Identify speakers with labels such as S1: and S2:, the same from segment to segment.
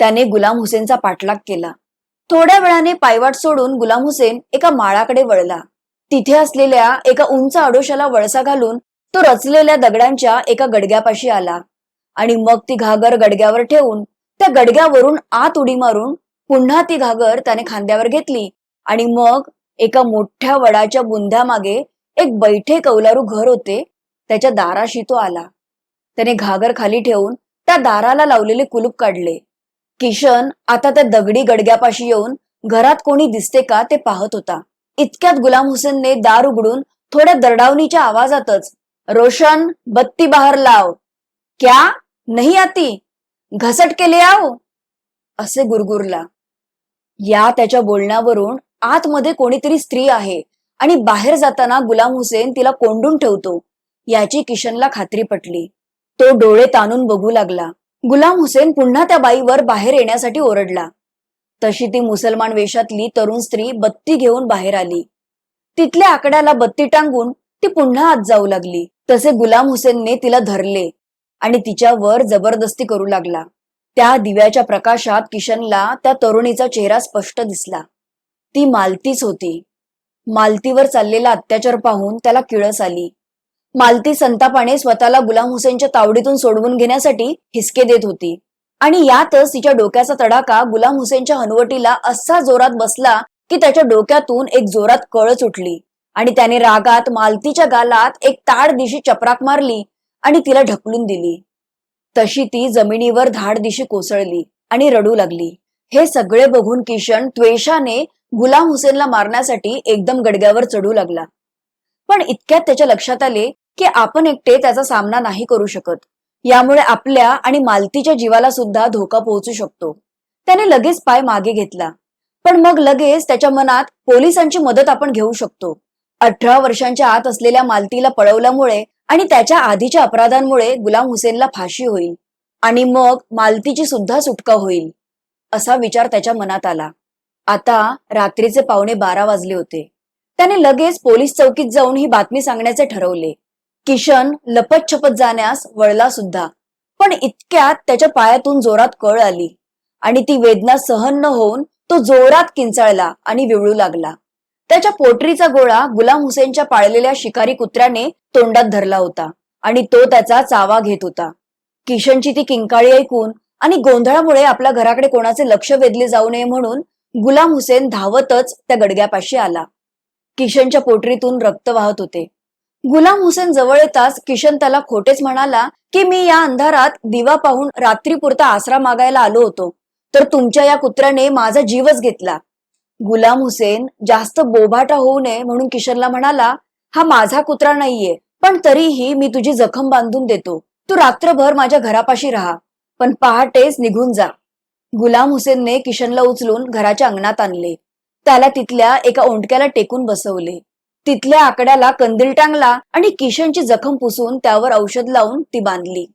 S1: त्याने गुलाम हुसेनचा पाठलाग केला. थोड्या वेळाने पायवाट सोडून गुलाम हुसेन एका माळाकडे वळला. तिथे असलेल्या एका उंच आडोशाला वळसा घालून तो रचलेल्या दगडांच्या एका गडग्यापाशी आला आणि मग ती घागर गडग्यावर ठेवून त्या गडग्यावरून आत उडी मारून पुन्हा ती घागर त्याने खांद्यावर घेतली आणि मग एका मोठ्या वडाच्या बुंध्यामागे एक बैठे कौलारू घर होते त्याच्या दाराशी तो आला. त्याने घागर खाली ठेवून त्या दाराला लावलेले कुलूप काढले. किशन आता त्या दगडी गडग्यापाशी येऊन घरात कोणी दिसते का ते पाहत होता. इतक्यात गुलाम हुसेनने दार उघडून थोड्या दरडावणीच्या आवाजातच रोशन बत्ती बाहेर लाव. क्या? नाही आती? घसट केले आव असे गुरगुरला. या त्याच्या बोलण्यावरून आतमध्ये कोणीतरी स्त्री आहे आणि बाहेर जाताना गुलाम हुसेन तिला कोंडून ठेवतो याची किशनला खात्री पटली. तो डोळे ताणून बघू लागला. गुलाम हुसेन पुन्हा त्या बाईवर बाहेर येण्यासाठी ओरडला. तशी ती मुसलमान वेशातली तरुण स्त्री बत्ती घेऊन बाहेर आली. तिथल्या आकड्याला बत्ती टांगून ती पुन्हा आत जाऊ लागली. तसे गुलाम हुसेनने तिला धरले आणि तिच्यावर जबरदस्ती करू लागला. त्या दिव्याच्या प्रकाशात किशनला त्या तरुणीचा चेहरा स्पष्ट दिसला. ती मालतीच होती. मालतीवर चाललेला अत्याचार पाहून त्याला किळस आली. मालती संतापाने स्वतःला गुलाम हुसेनच्या तावडीतून सोडवून घेण्यासाठी हिसके देत होती. आणि यातच तिच्या डोक्याचा तडाका गुलाम हुसेनच्या हनुवटीला असा जोरात बसला की त्याच्या डोक्यातून एक जोरात कळच उठली आणि त्याने रागात मालतीच्या गालात एक ताड दिशी चपराक मारली आणि तिला ढकलून दिली. तशी ती जमिनीवर धाड दिशी कोसळली आणि रडू लागली. हे सगळे बघून किशन त्वेषाने गुलाम हुसेनला मारण्यासाठी एकदम गडग्यावर चढू लागला. पण इतक्यात त्याच्या लक्षात आले की आपण एकटे त्याचा सामना नाही करू शकत. यामुळे आपल्या आणि मालतीच्या जीवाला सुद्धा धोका पोहोचू शकतो. त्याने लगेच पाय मागे घेतला. पण मग लगेच त्याच्या मनात पोलिसांची मदत आपण घेऊ शकतो. अठरा वर्षांच्या आत असलेल्या मालतीला पळवल्यामुळे आणि त्याच्या आधीच्या अपराधांमुळे गुलाम हुसेनला फाशी होईल आणि मग मालतीची सुद्धा सुटका होईल असा विचार त्याच्या मनात आला. आता रात्रीचे पावणे बारा वाजले होते. त्याने लगेच पोलीस चौकीत जाऊन ही बातमी सांगण्याचे ठरवले. किशन लपत छपत जाण्यास वळला सुद्धा. पण इतक्यात त्याच्या पायातून जोरात कळ आली. आणि ती वेदना सहन न होऊन तो जोरात किंचाळला आणि विवळू लागला. त्याच्या पोटरीचा गोळा गुलाम हुसेनच्या पाळलेल्या शिकारी कुत्र्याने तोंडात धरला होता आणि तो त्याचा चावा घेत होता. किशनची ती किंकाळी ऐकून आणि गोंधळामुळे आपल्या घराकडे कोणाचे लक्ष वेधले जाऊ नये म्हणून गुलाम हुसेन धावतच त्या गडग्यापाशी आला. किशनच्या पोटरीतून रक्त वाहत होते. गुलाम हुसेन जवळ येताच किशन त्याला खोटेच म्हणाला की मी या अंधारात दिवा पाहून रात्रीपुरता आसरा मागायला आलो होतो. तर तुमच्या या कुत्र्याने माझा जीवच घेतला. गुलाम हुसेन जास्त बोभाटा होऊ नये म्हणून किशनला म्हणाला हा माझा कुत्रा नाहीये पण तरीही मी तुझी जखम बांधून देतो. तू रात्रभर माझ्या घरापाशी राहा पण पहाटेच निघून जा. गुलाम हुसेनने किशनला उचलून घराच्या अंगणात आणले. त्याला तिथल्या एका ओंडक्याला टेकून बसवले. तिथल्या आकड्याला कंदील टांगला आणि किशनची जखम पुसून त्यावर औषध लावून ती बांधली.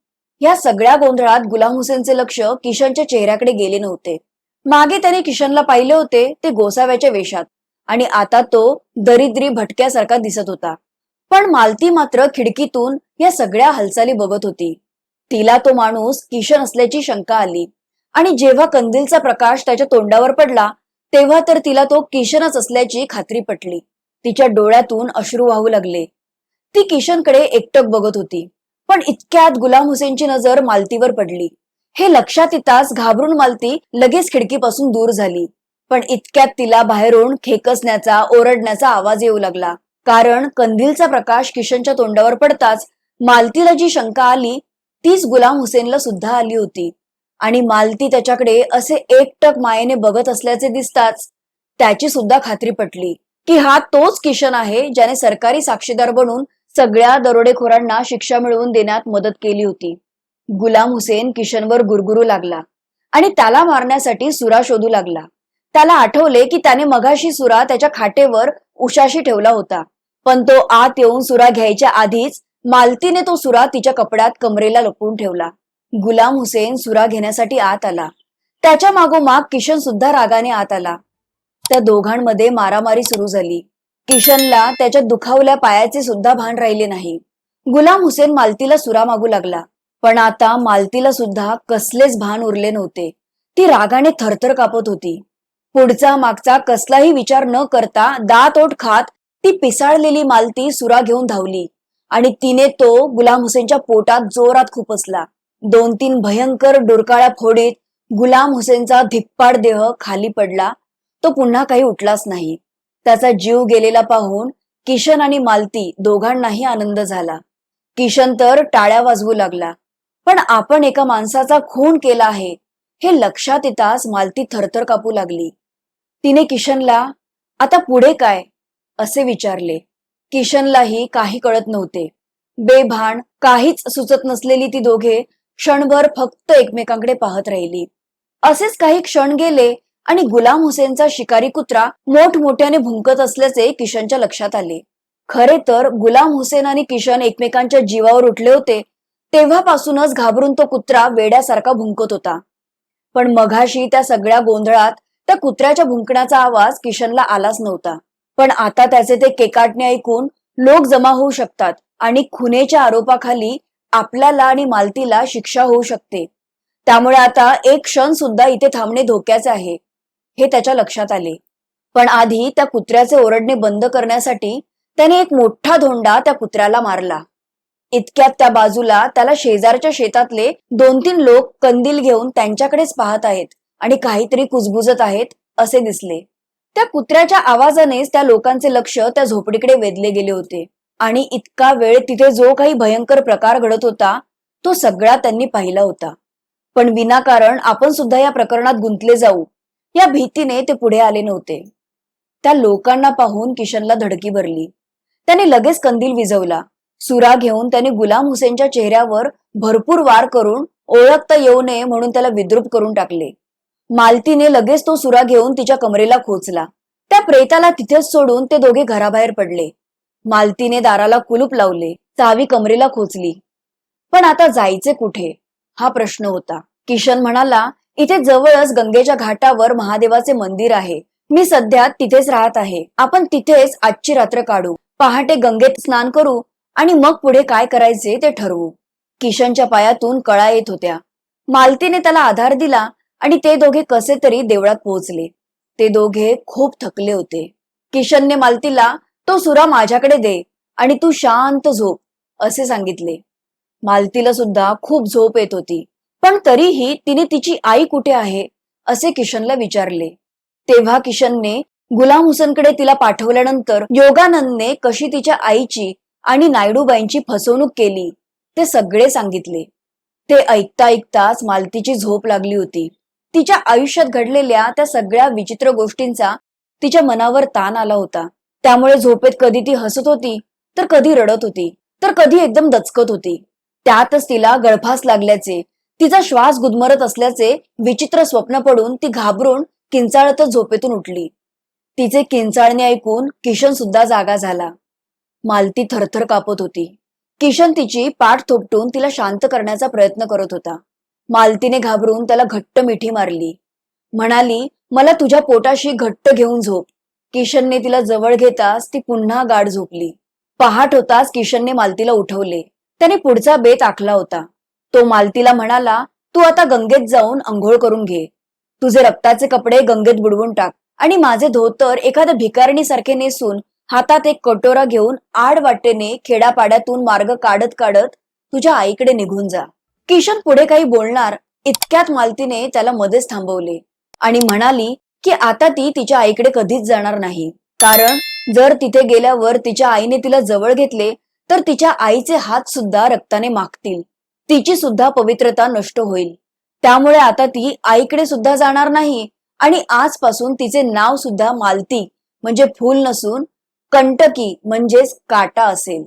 S1: या सगळ्या गोंधळात गुलाम हुसेनचे लक्ष किशनच्या चेहऱ्याकडे गेले नव्हते. मागे त्याने किशनला पाहिले होते ते गोसाव्याच्या वेशात. आणि आता तो दरिद्री भटक्यासारखा दिसत होता. पण मालती मात्र खिडकीतून या सगळ्या हालचाली बघत होती. तिला तो माणूस किशन असल्याची शंका आली. आणि जेव्हा कंदीलचा प्रकाश त्याच्या तोंडावर पडला तेव्हा तर तिला तो किशनच असल्याची खात्री पटली. तिच्या डोळ्यातून अश्रू वाहू लागले. ती किशनकडे एकटक बघत होती. पण इतक्यात गुलाम हुसेनची नजर मालतीवर पडली. हे लक्षात येताच घाबरून मालती लगेच खिडकीपासून दूर झाली. पण इतक्यात तिला बाहेरून खेकसण्याचा ओरडण्याचा आवाज येऊ लागला. कारण कंदीलचा प्रकाश किशनच्या तोंडावर पडताच मालतीला जी शंका आली तीच गुलाम हुसेनला सुद्धा आली होती. आणि मालती त्याच्याकडे असे एकटक मायेने बघत असल्याचे दिसताच त्याची सुद्धा खात्री पटली की हा तोच किशन आहे ज्याने सरकारी साक्षीदार बनून सगळ्या दरोडेखोरांना शिक्षा मिळवून देण्यात मदत केली होती. गुलाम हुसेन किशनवर गुरगुरू लागला आणि त्याला मारण्यासाठी सुरा शोधू लागला. त्याला आठवले की त्याने मगाशी सुरा त्याच्या खाटेवर उशाशी ठेवला होता पण तो आत येऊन सुरा घ्यायच्या आधीच मालतीने तो सुरा तिच्या कपड्यात कमरेला लपवून ठेवला. गुलाम हुसेन सुरा घेण्यासाठी आत आला. त्याच्या मागोमाग किशन सुद्धा रागाने आत आला. त्या दोघांमध्ये मारामारी सुरू झाली. किशनला त्याच्या दुखावल्या पायाचे सुद्धा भान राहिले नाही. गुलाम हुसेन मालतीला सुरा मागू लागला. पण आता मालतीला सुद्धा कसलेच भान उरले नव्हते. ती रागाने थरथर कापत होती. पुढचा मागचा कसलाही विचार न करता दात ओठ खात ती पिसाळलेली मालती सुरा घेऊन धावली. आणि तिने तो गुलाम हुसेनच्या पोटात जोरात खुपसला दोन तीन भयंकर डुरकाळ्या फोडीत गुलाम हुसेनचा धिप्पाड देह खाली पडला. तो पुन्हा काही उठलाच नाही. त्याचा जीव गेलेला पाहून किशन आणि मालती दोघांनाही आनंद झाला. किशन तर टाळ्या वाजवू लागला. पण आपण एका माणसाचा खून केला आहे हे लक्षात येताच मालती थरथर कापू लागली. तिने किशनला आता पुढे काय? असे विचारले. किशनलाही काही कळत नव्हते. बेभान काहीच सुचत नसलेली ती दोघे क्षणभर फक्त एकमेकांकडे पाहत राहिली. असेच काही क्षण गेले आणि गुलाम हुसेनचा शिकारी कुत्रा मोठमोठ्याने भुंकत असल्याचे किशनच्या लक्षात आले. खरे तर गुलाम हुसेन आणि किशन एकमेकांच्या जीवावर उठले होते तेव्हापासूनच घाबरून तो कुत्रा वेड्यासारखा भुंकत होता. पण मघाशी त्या सगळ्या गोंधळात त्या कुत्र्याच्या भुंकण्याचा आवाज किशनला आलाच नव्हता. पण आता त्याचे ते केकाटणे ऐकून लोक जमा होऊ शकतात आणि खुनेच्या आरोपाखाली आपल्याला आणि मालतीला शिक्षा होऊ शकते. त्यामुळे आता एक क्षण सुद्धा इथे थांबणे धोक्याचे आहे. हे त्याच्या लक्षात आले. पण आधी त्या कुत्र्याचे ओरडणे बंद करण्यासाठी त्याने एक मोठा धोंडा त्या कुत्र्याला मारला. इतक्यात त्या बाजूला त्याला शेजारच्या शेतातले दोन तीन लोक कंदील घेऊन त्यांच्याकडेच पाहत आहेत आणि काहीतरी कुजबुजत आहेत असे दिसले. त्या कुत्र्याच्या आवाजानेच त्या लोकांचे लक्ष त्या झोपडीकडे वेधले गेले होते. आणि इतका वेळ तिथे जो काही भयंकर प्रकार घडत होता तो सगळा त्यांनी पाहिला होता. पण विनाकारण आपण सुद्धा या प्रकरणात गुंतले जाऊ या भीतीने ते पुढे आले नव्हते. त्या लोकांना पाहून किशनला धडकी भरली. त्याने लगेच कंदील विझवला. सुरा घेऊन त्याने गुलाम हुसेनच्या चेहऱ्यावर भरपूर वार करून ओळखता येऊ नये म्हणून त्याला विद्रूप करून टाकले. मालतीने लगेच तो सुरा घेऊन तिच्या कमरेला खोचला. त्या प्रेताला तिथेच सोडून ते दोघे घराबाहेर पडले. मालतीने दाराला कुलूप लावले चावी कमरेला खोचली. पण आता जायचे कुठे? हा प्रश्न होता. किशन म्हणाला इथे जवळच गंगेच्या घाटावर महादेवाचे मंदिर आहे. मी सध्या तिथेच राहत आहे. आपण तिथेच आजची रात्र काढू. पहाटे गंगेत स्नान करू आणि मग पुढे काय करायचे ते ठरवू. किशनच्या पायातून कळा येत होत्या. मालतीने त्याला आधार दिला आणि ते दोघे कसे तरी देवळात पोहोचले. ते दोघे खूप थकले होते. किशनने मालतीला तो सुरा माझ्याकडे दे आणि तू शांत झोप असे सांगितले. मालतीला सुद्धा खूप झोप येत होती पण तरीही तिने तिची आई कुठे आहे असे किशनला विचारले. तेव्हा किशनने गुलाम हुसनकडे तिला पाठवल्यानंतर योगानंदने कशी तिच्या आईची आणि नायडूबाईंची फसवणूक केली ते सगळे सांगितले. ते ऐकता ऐकताच मालतीची झोप लागली होती. तिच्या आयुष्यात घडलेल्या त्या सगळ्या विचित्र गोष्टींचा तिच्या मनावर ताण आला होता. त्यामुळे झोपेत कधी ती हसत होती तर कधी रडत होती तर कधी एकदम दचकत होती. त्यातच तिला गळफास लागल्याचे तिचा श्वास गुदमरत असल्याचे विचित्र स्वप्न पडून ती घाबरून किंचाळतच झोपेतून उठली. तिचे किंचाळणे ऐकून किशन सुद्धा जागा झाला. मालती थरथर कापत होती. किशन तिची पाठ थोपटून तिला शांत करण्याचा प्रयत्न करत होता. मालतीने घाबरून त्याला घट्ट मिठी मारली. म्हणाली मला तुझ्या पोटाशी घट्ट घेऊन झोप. किशनने तिला जवळ घेताच ती पुन्हा गाढ झोपली. पहाट होताच किशनने मालतीला उठवले. त्याने पुढचा बेत आखला होता. तो मालतीला म्हणाला तू आता गंगेत जाऊन अंघोळ करून घे. तुझे रक्ताचे कपडे गंगेत बुडवून टाक आणि माझे धोतर एखाद्या भिकारणीसारखे नेसून हातात एक कटोरा घेऊन आड वाटेने खेडापाड्यातून मार्ग काढत काढत तुझ्या आईकडे निघून जा. किशन पुढे काही बोलणार इतक्यात मालतीने त्याला मध्येच थांबवले आणि म्हणाली की आता ती तिच्या आईकडे कधीच जाणार नाही. कारण जर तिथे गेल्यावर तिच्या आईने तिला जवळ घेतले तर तिच्या आईचे हात सुद्धा रक्ताने मागतील तिची सुद्धा पवित्रता नष्ट होईल. त्यामुळे आता ती आईकडे सुद्धा जाणार नाही आणि आजपासून तिचे नाव सुद्धा मालती म्हणजे फूल नसून कंटकी म्हणजेच काटा असेल.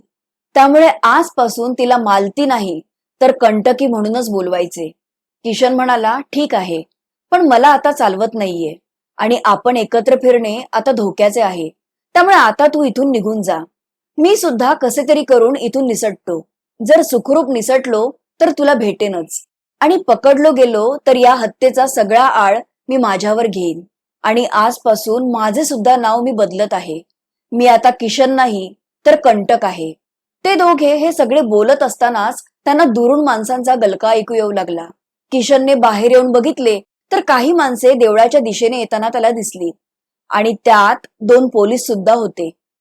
S1: त्यामुळे आजपासून तिला मालती नाही तर कंटकी म्हणूनच बोलवायचे. किशन म्हणाला ठीक आहे पण मला आता चालवत नाहीये. आणि आपण एकत्र फिरणे आता धोक्याचे आहे. त्यामुळे आता तू इथून निघून जा. मी सुद्धा कसे तरी करून इथून निसटतो. जर सुखरूप निसटलो तर तुला भेटेनच. आणि पकडलो गेलो तर या हत्येचा सगळा आळ मी माझ्यावर घेईन. आणि आजपासून माझे सुद्धा नाव मी बदलत आहे. मी आता किशन नाही तर कंटक आहे. ते दोघे हे सगळे बोलत असतानाच त्यांना दुरून माणसांचा गलका ऐकू येऊ लागला. किशनने बाहेर येऊन बघितले तर काही माणसे देवळाच्या दिशेने येताना त्याला दिसली. आणि त्यात दोन पोलीस सुद्धा होते.